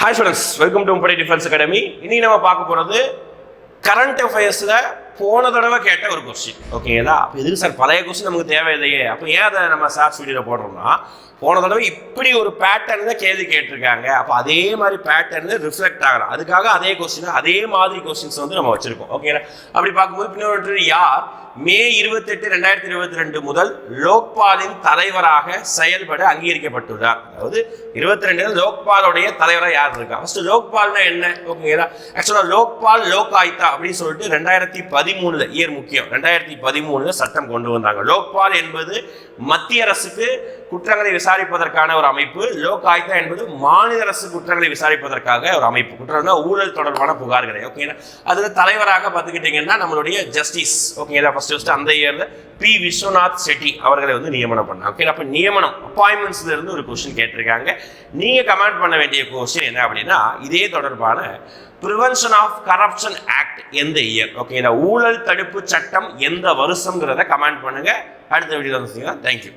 Hi students welcome to முப்படை defence academy இன்னைக்கு நம்ம பார்க்க போகிறது கரண்ட் அஃபேர்ஸில் போன தடவை கேட்ட ஒரு கொஸ்டின் ஓகேங்களா அப்போ எதுக்கு சார் பழைய கொஸ்டின் நமக்கு தேவையில்லையே? அப்போ ஏன் அதை நம்ம சார் ஸ்டுடியோவில் போடுறோம்னா போன தடவை இப்படி ஒரு பேட்டர்ன் கேள்வி கேட்டிருக்காங்க. அப்போ அதே மாதிரி பேட்டர்ன் ரிஃப்ளெக்ட் ஆகலாம் அதுக்காக அதே கொஸ்டின் அதே மாதிரி கொஸ்டின்ஸ் வந்து நம்ம வச்சிருக்கோம். ஓகேங்களா அப்படி பார்க்கும்போது பின்னொரு யார்? மே இருபத்தெட்டு ரெண்டாயிரத்தி இருபத்தி ரெண்டு முதல் லோக்பாலின் தலைவராக செயல்பட அங்கீகரிக்கப்பட்டுள்ளார். அதாவது இருபத்தி ரெண்டு லோக்பாலுடைய தலைவராக யார் இருக்கா? ஃபர்ஸ்ட் லோக்பால்னா என்ன? ஓகேங்களா ஆக்சுவலாக லோக்பால் லோக் ஆயுக்தா அப்படின்னு சொல்லிட்டு ரெண்டாயிரத்தி பதி பதிமூணுல இயர் முக்கியம். ரெண்டாயிரத்தி பதிமூணுல சட்டம் கொண்டு வந்தாங்க. லோக்பால் என்பது மத்திய அரசுக்கு குற்றங்களை விசாரிப்பதற்கான ஒரு அமைப்பு. லோக் ஆயுக்தா என்பது மாநில அரசு குற்றங்களை விசாரிப்பதற்காக ஒரு அமைப்பு. குற்றம்னா ஊழல் தொடர்பான புகார்களை. ஓகேங்களா அதுல தலைவராக பார்த்துக்கிட்டீங்கன்னா நம்மளுடைய ஜஸ்டிஸ் ஓகேங்களா ஃபர்ஸ்ட் ஃபர்ஸ்ட் அந்த இயர்ல பி விஸ்வநாத் செட்டி அவர்களை வந்து நியமனம் பண்ணாங்க. ஓகே அப்ப நியமனம் அப்பாயின்மெண்ட்ஸ்ல இருந்து ஒரு கொஸ்டின் கேட்டிருக்காங்க. நீங்க கமெண்ட் பண்ண வேண்டிய கொஸ்டின் என்ன அப்படின்னா இதே தொடர்பான ப்ரிவென்ஷன் ஆஃப் கரப்ஷன் ஆக்ட் எந்த இயர்? ஓகேங்களா ஊழல் தடுப்பு சட்டம் எந்த வருஷங்கிறத கமெண்ட் பண்ணுங்க. அடுத்த வீடியோ வந்து தேங்க்யூ